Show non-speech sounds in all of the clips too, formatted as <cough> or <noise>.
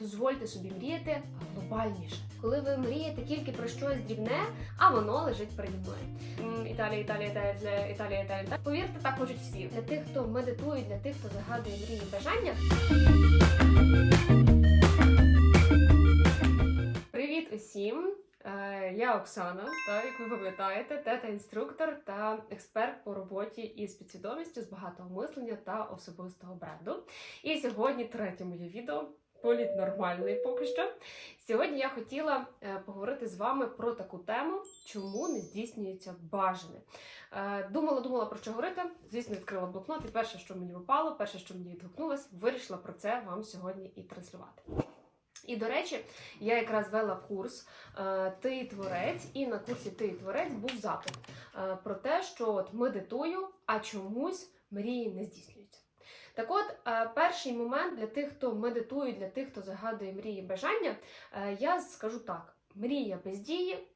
Дозвольте собі мріяти глобальніше. Коли ви мрієте тільки про щось дрібне, а воно лежить переді мною. Італія, Італія, Італія, Італія, Італія. Повірте, так хочуть всі. Для тих, хто медитує, для тих, хто загадує мрії бажання. Привіт усім! Е, Я Оксана, та як ви пам'ятаєте, тета-інструктор та експерт по роботі із підсвідомістю з багатого мислення та особистого бренду. І сьогодні третє моє відео. Політ нормальний поки що. Сьогодні я хотіла е, поговорити з вами про таку тему, чому не здійснюється бажане. Е, думала, думала про що говорити. Звісно, відкрила блокнот, і перше, що мені випало, перше, що мені відгукнулось, вирішила про це вам сьогодні і транслювати. І до речі, я якраз вела курс е, Ти творець, і на курсі Ти творець був запит про те, що от медитую, а чомусь мрії не здійснюються. Так от, е, перший момент для тих, хто медитує, для тих, хто загадує мрії бажання, е, я скажу так: мрія без дії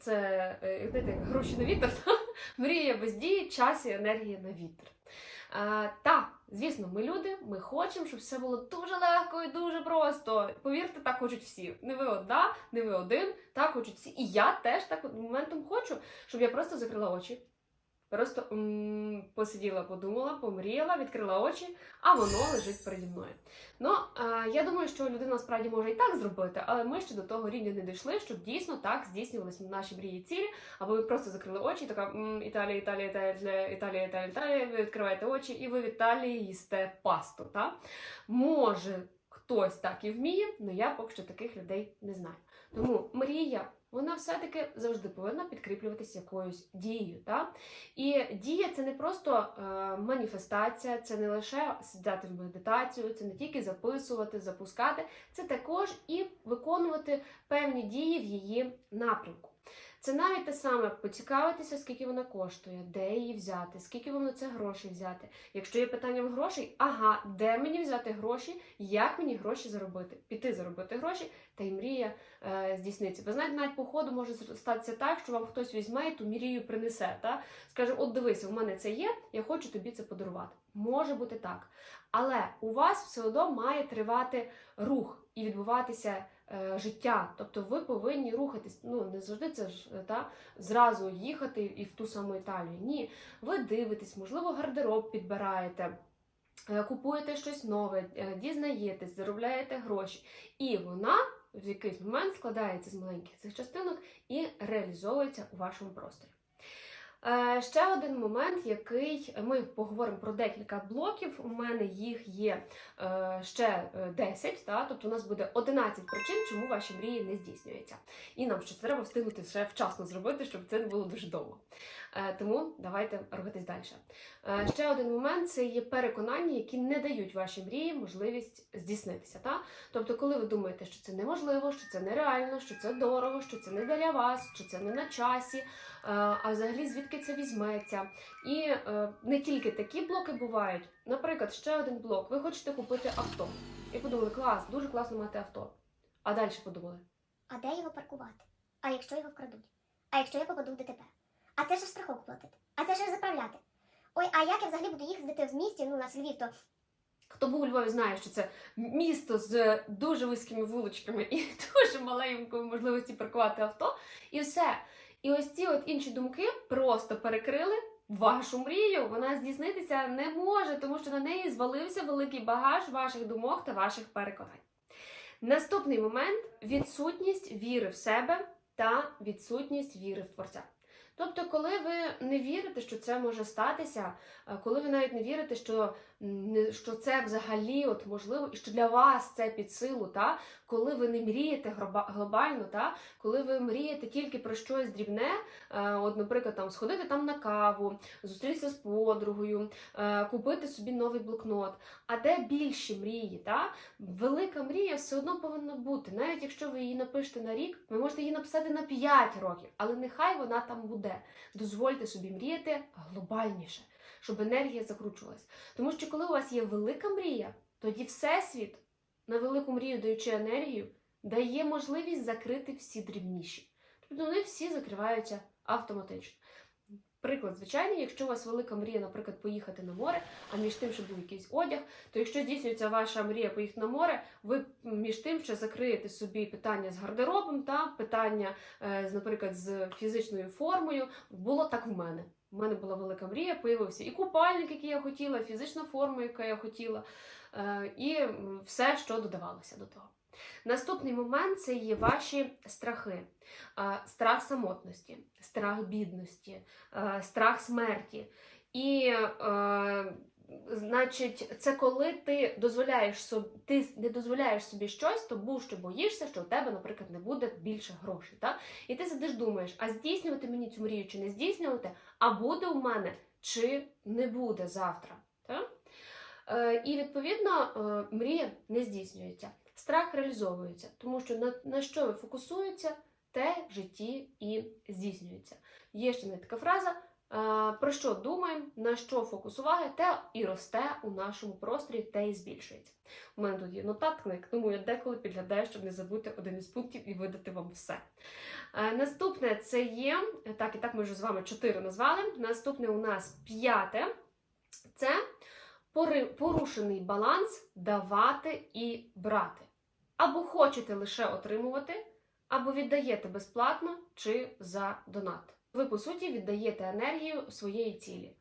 це е, знаєте, гроші на вітер. <laughs> Мрія без дії, час і енергія на вітер. Е, та, звісно, ми люди, ми хочемо, щоб все було дуже легко і дуже просто. Повірте, так хочуть всі. Не ви одна, не ви один, так хочуть всі. І я теж так моментом хочу, щоб я просто закрила очі. Просто посиділа, подумала, помріяла, відкрила очі, а воно лежить переді мною. Ну, я думаю, що людина насправді може і так зробити, але ми ще до того рівня не дійшли, щоб дійсно так здійснювалися наші мрії цілі, або ви просто закрили очі, така «М, Італія, Італія, Італія, Італія, Італія, Італія, ви відкриваєте очі, і ви в Італії їсте пасту. Та? Може, хтось так і вміє, але я поки що таких людей не знаю. Тому мрія. Вона все-таки завжди повинна підкріплюватися якоюсь дією. Та? І дія це не просто е, маніфестація, це не лише сідати в медитацію, це не тільки записувати, запускати, це також і виконувати певні дії в її напрямку. Це навіть те саме поцікавитися, скільки вона коштує, де її взяти, скільки вам на це грошей взяти. Якщо є питання в грошей, ага, де мені взяти гроші, як мені гроші заробити, піти заробити гроші, та й мрія е, здійсниться. Ви знаєте, навіть по ходу може статися так, що вам хтось візьме і ту мрію принесе. Та? Скаже, от дивися, у мене це є, я хочу тобі це подарувати. Може бути так. Але у вас все одно має тривати рух і відбуватися життя. Тобто ви повинні рухатись. Ну не завжди це ж е, та зразу їхати і в ту саму Італію. Ні, ви дивитесь, можливо, гардероб підбираєте. е, Купуєте щось нове, е, дізнаєтесь, заробляєте гроші, і вона в якийсь момент складається з маленьких цих частинок і реалізовується у вашому просторі. Е, Ще один момент, який ми поговоримо про декілька блоків. У мене їх є е, ще е, 10, та? тобто у нас буде 11 причин, чому ваші мрії не здійснюються. І нам ще треба встигнути ще вчасно зробити, щоб це не було дуже довго. Е, Тому давайте рухатись далі. Е, Ще один момент це є переконання, які не дають вашій мрії можливість здійснитися. Та? Тобто, коли ви думаєте, що це неможливо, що це нереально, що це дорого, що це не для вас, що це не на часі, е, а взагалі звідки це візьметься. І не тільки такі блоки бувають. Наприклад, ще один блок. Ви хочете купити авто. І подумали, клас, дуже класно мати авто. А далі подумали. А де його паркувати? А якщо його вкрадуть? А якщо я попаду в ДТП? А це ж страховку платити? А це ж заправляти? Ой, а як я взагалі буду їздити в місті, ну, у нас Львів, то Хто був у Львові, знає, що це місто з дуже вузькими вуличками і <laughs> дуже маленькою можливості паркувати авто. І все. І ось ці от інші думки просто перекрили вашу мрію. Вона здійснитися не може, тому що на неї звалився великий багаж ваших думок та ваших переконань. Наступний момент відсутність віри в себе та відсутність віри в творця. Тобто, коли ви не вірите, що це може статися, е, коли ви навіть не вірите, що, що це взагалі от можливо, і що для вас це під силу, та? коли ви не мрієте глобально, та? коли ви мрієте тільки про щось дрібне, е, от, наприклад, там, сходити там на каву, зустрітися з подругою, е, купити собі новий блокнот. А де більші мрії? Та? Велика мрія все одно повинна бути. Навіть якщо ви її напишете на рік, ви можете її написати на 5 років, але нехай вона там буде. Дозвольте собі мріяти глобальніше, щоб енергія закручувалась. Тому що коли у вас є велика мрія, тоді Всесвіт на велику мрію даючи енергію, дає можливість закрити всі дрібніші. Тобто вони всі закриваються автоматично. Приклад звичайний, якщо у вас велика мрія, наприклад, поїхати на море, а між тим, щоб був якийсь одяг, то якщо здійснюється ваша мрія поїхати на море, ви між тим ще закриєте собі питання з гардеробом та питання, е, наприклад, з фізичною формою. Було так в мене. У мене була велика мрія, появився і купальник, який я хотіла, фізична форма, яка я хотіла, е, і все, що додавалося до того. Наступний момент це є ваші страхи. Страх самотності, страх бідності, страх смерті. І, значить, це коли ти дозволяєш собі, ти не дозволяєш собі щось, тому що боїшся, що у тебе, наприклад, не буде більше грошей. Так? І ти сидиш, думаєш, а здійснювати мені цю мрію чи не здійснювати, а буде у мене чи не буде завтра. Так? Е, і відповідно е, мрія не здійснюється. Страх реалізовується, тому що на, на що ви фокусуєтеся, те в житті і здійснюється. Є ще не така фраза. е, Про що думаємо, на що фокус те і росте у нашому просторі, те і збільшується. У мене тут є нотатник, тому я деколи підглядаю, щоб не забути один із пунктів і видати вам все. Е, Наступне це є, так і так ми вже з вами чотири назвали. Наступне у нас п'яте це порушений баланс давати і брати. Або хочете лише отримувати, або віддаєте безплатно чи за донат. Ви, по суті, віддаєте енергію своєї цілі.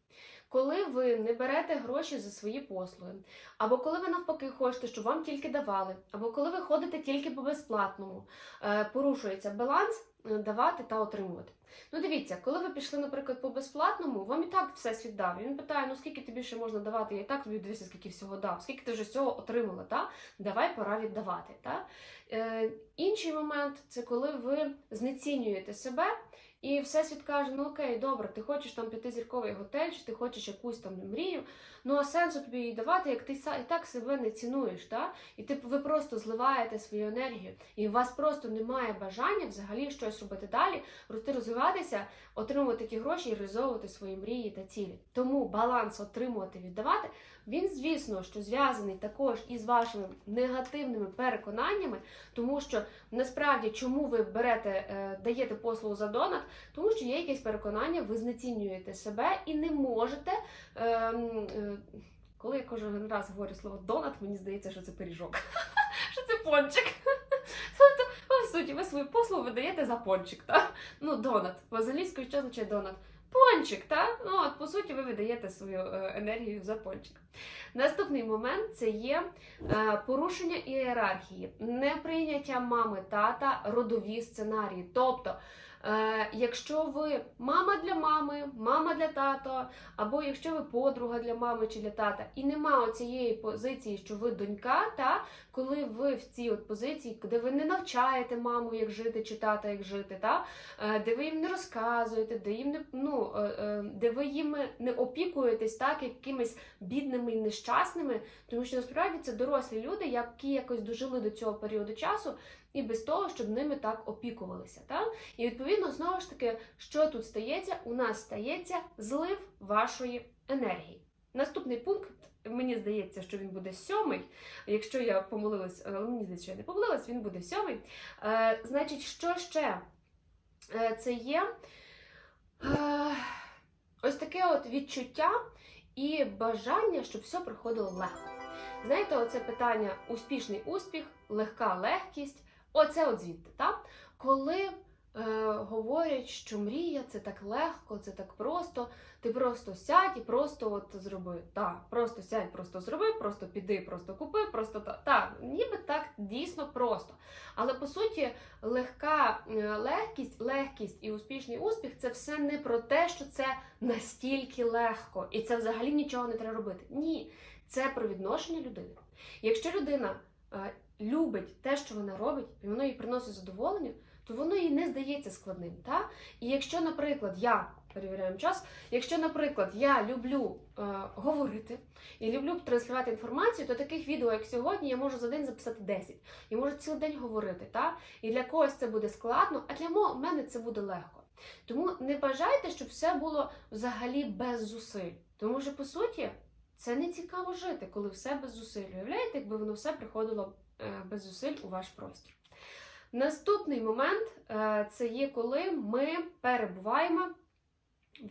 Коли ви не берете гроші за свої послуги, або коли ви навпаки хочете, щоб вам тільки давали, або коли ви ходите тільки по безплатному, е, порушується баланс е, давати та отримувати. Ну дивіться, коли ви пішли, наприклад, по безплатному, вам і так все світ дав. Він питає, ну скільки тобі ще можна давати, я і так тобі дивися, скільки всього дав, скільки ти вже всього отримала, та? давай пора віддавати. Та? Е, інший момент це коли ви знецінюєте себе. І всесвіт каже: ну окей, добре, ти хочеш там п'ятизірковий готель, чи ти хочеш якусь там мрію. Ну а сенсу тобі її давати, як ти і так себе не цінуєш, та? і ти ви просто зливаєте свою енергію, і у вас просто немає бажання взагалі щось робити далі, рости, розвиватися, отримувати ті гроші і реалізовувати свої мрії та цілі. Тому баланс отримувати, віддавати, він, звісно, що зв'язаний також із вашими негативними переконаннями, тому що насправді чому ви берете, е, даєте послугу за донат, тому що є якесь переконання, ви знецінюєте себе і не можете. Е, е, коли я кожен раз говорю слово донат, мені здається, що це пиріжок, <laughs> що це пончик. <laughs> Тобто, по суті, ви свою послугу видаєте за пончик, так? Ну, донат. По англійською що означає донат? Пончик, так? Ну, от, по суті, ви видаєте свою е, енергію за пончик. Наступний момент це є е, порушення ієрархії, неприйняття мами, тата, родові сценарії. Тобто, якщо ви мама для мами, мама для тато, або якщо ви подруга для мами чи для тата, і нема оцієї позиції, що ви донька, та коли ви в цій от позиції, де ви не навчаєте маму, як жити, чи тата, як жити, та е, де ви їм не розказуєте, де їм не ну е, е, де ви їм не опікуєтесь так якимись бідними і нещасними, тому що насправді це дорослі люди, які якось дожили до цього періоду часу. І без того, щоб ними так опікувалися. Та? І відповідно, знову ж таки, що тут стається? У нас стається злив вашої енергії. Наступний пункт, мені здається, що він буде сьомий. Якщо я помилилась, але мені здається, що я не помилилась, він буде сьомий. Е, значить, що ще? Е, це є е, ось таке от відчуття і бажання, щоб все приходило легко. Знаєте, оце питання успішний успіх, легка легкість. Оце от звідти, так? Коли е, говорять, що мрія це так легко, це так просто, ти просто сядь і просто от зроби. Так, просто сядь, просто зроби, просто піди, просто купи, просто так. Так, ніби так дійсно просто. Але по суті, легка е, легкість, легкість і успішний успіх це все не про те, що це настільки легко, і це взагалі нічого не треба робити. Ні, це про відношення людини. Якщо людина е, любить те, що вона робить, і воно їй приносить задоволення, то воно їй не здається складним. Та? І якщо, наприклад, я перевіряємо час, якщо, наприклад, я люблю е, говорити і люблю транслювати інформацію, то таких відео, як сьогодні, я можу за день записати 10. Я можу цілий день говорити. Та? І для когось це буде складно, а для мене це буде легко. Тому не бажайте, щоб все було взагалі без зусиль. Тому що, по суті, це не цікаво жити, коли все без зусиль. Уявляєте, якби воно все приходило е, без зусиль у ваш простір. Наступний момент е, це є коли ми перебуваємо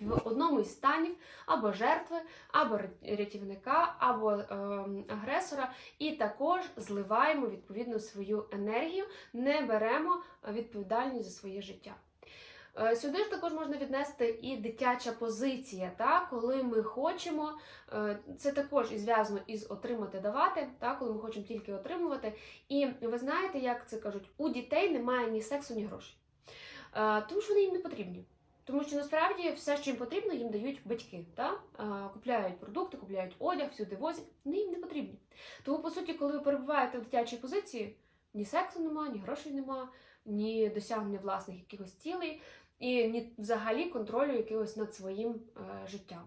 в одному із станів або жертви, або рятівника, або ем, агресора, і також зливаємо відповідно свою енергію, не беремо е, відповідальність за своє життя. Е, Сюди ж також можна віднести і дитяча позиція, та, коли ми хочемо, е, це також і зв'язано із отримати давати, та, коли ми хочемо тільки отримувати. І ви знаєте, як це кажуть, у дітей немає ні сексу, ні грошей. Е, Тому що вони їм не потрібні. Тому що насправді все, що їм потрібно, їм дають батьки. Та? Купляють продукти, купляють одяг, всюди возять. Вони їм не потрібні. Тому, по суті, коли ви перебуваєте в дитячій позиції, ні сексу нема, ні грошей нема, ні досягнення власних якихось цілей, і взагалі контролю якогось над своїм е, життям.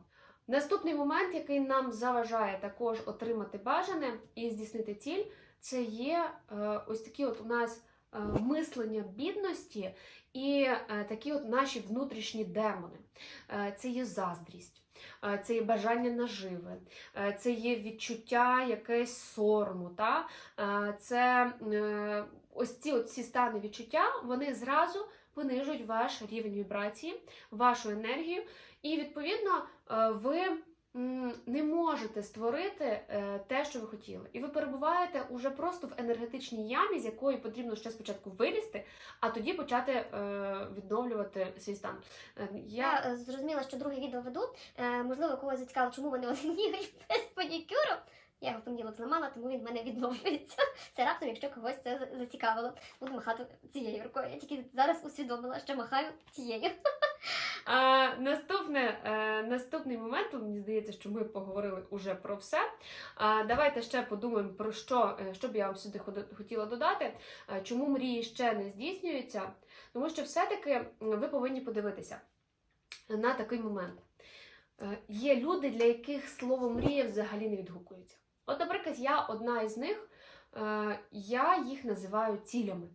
Наступний момент, який нам заважає також отримати бажане і здійснити ціль, це є е, ось такі от у нас е, мислення бідності і такі от наші внутрішні демони. Це є заздрість. Це є бажання наживи, це є відчуття якесь сорому. Та? Це ось ці от всі стани відчуття, вони зразу понижують ваш рівень вібрації, вашу енергію, і відповідно е, ви не можете створити е, те, що ви хотіли. І ви перебуваєте уже просто в енергетичній ямі, з якої потрібно ще спочатку вилізти, а тоді почати е, відновлювати свій стан. Я Я зрозуміла, що друге відео веду. Можливо, когось зацікавило, чому вони один <laughs> без панікюру. Я його в понеділок зламала, тому він в мене відновлюється. <laughs> Це раптом, якщо когось це зацікавило. Буду махати цією рукою. Я тільки зараз усвідомила, що махаю тією. А, наступне, е, наступний момент, мені здається, що ми поговорили уже про все. А, давайте ще подумаємо про що, е, що б я вам сюди хотіла додати. Е, чому мрії ще не здійснюються? Тому що все-таки ви повинні подивитися на такий момент. Е, є люди, для яких слово мрія взагалі не відгукується. От, наприклад, я одна із них, е, я їх називаю цілями.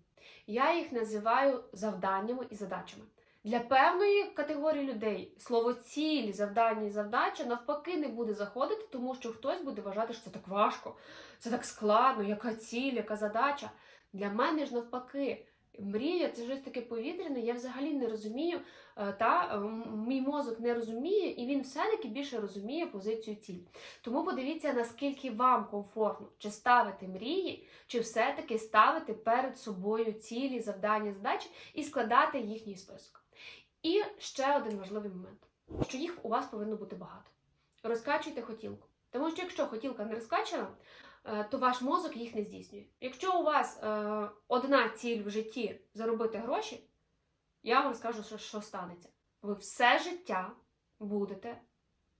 Я їх називаю завданнями і задачами. Для певної категорії людей слово ціль, завдання і завдача навпаки не буде заходити, тому що хтось буде вважати, що це так важко, це так складно, яка ціль, яка задача. Для мене ж навпаки, мрія це щось таке повітряне. Я взагалі не розумію, е, та е, мій мозок не розуміє, і він все-таки більше розуміє позицію ціль. Тому подивіться, наскільки вам комфортно, чи ставити мрії, чи все-таки ставити перед собою цілі, завдання, задачі і складати їхній список. І ще один важливий момент, що їх у вас повинно бути багато. Розкачуйте хотілку. Тому що якщо хотілка не розкачана, е, то ваш мозок їх не здійснює. Якщо у вас е, одна ціль в житті заробити гроші, я вам скажу, що, що станеться. Ви все життя будете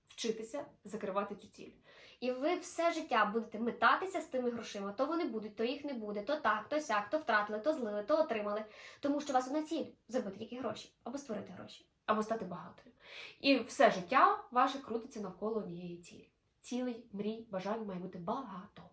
вчитися закривати цю ціль. І ви все життя будете метатися з тими грошима. То вони будуть, то їх не буде, то так, то сяк, то втратили, то злили, то отримали. Тому що у вас одна ціль заробити тільки гроші або створити гроші. або стати багатою. І все життя ваше крутиться навколо однієї цілі. Цілей, мрій, бажань має бути багато.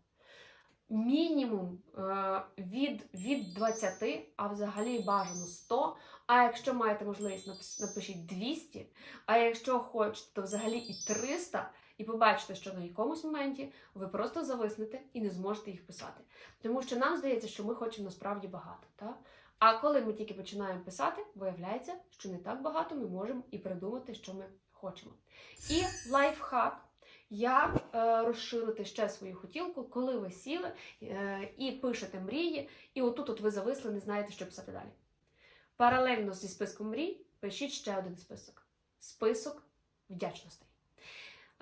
Мінімум е, від, від 20, а взагалі бажано 100. А якщо маєте можливість, напишіть 200. А якщо хочете, то взагалі і 300. І побачите, що на якомусь моменті ви просто зависнете і не зможете їх писати. Тому що нам здається, що ми хочемо насправді багато. Так? А коли ми тільки починаємо писати, виявляється, що не так багато ми можемо і придумати, що ми хочемо. І лайфхак. Як е, розширити ще свою хотілку, коли ви сіли е, і пишете мрії, і отут от ви зависли, не знаєте, що писати далі. Паралельно зі списком мрій пишіть ще один список: список вдячностей.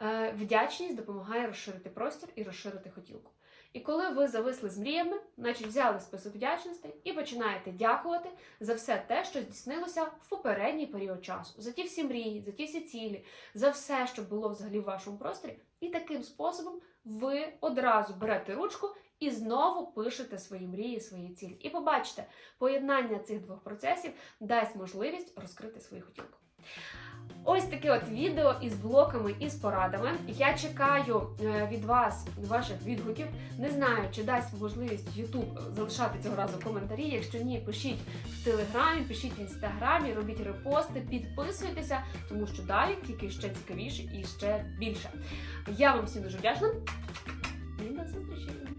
Е, вдячність допомагає розширити простір і розширити хотілку. І коли ви зависли з мріями, значить взяли список вдячностей і починаєте дякувати за все те, що здійснилося в попередній період часу, за ті всі мрії, за ті всі цілі, за все, що було взагалі в вашому просторі. І таким способом ви одразу берете ручку і знову пишете свої мрії, свої цілі. І побачите, поєднання цих двох процесів дасть можливість розкрити свою хотілку. Ось таке от відео із блоками і з порадами. Я чекаю е, від вас ваших відгуків. Не знаю, чи дасть можливість YouTube залишати цього разу коментарі. Якщо ні, пишіть в телеграмі, пишіть в інстаграмі, робіть репости, підписуйтеся, тому що далі тільки ще цікавіше і ще більше. Я вам всім дуже вдячна. І до зустрічі!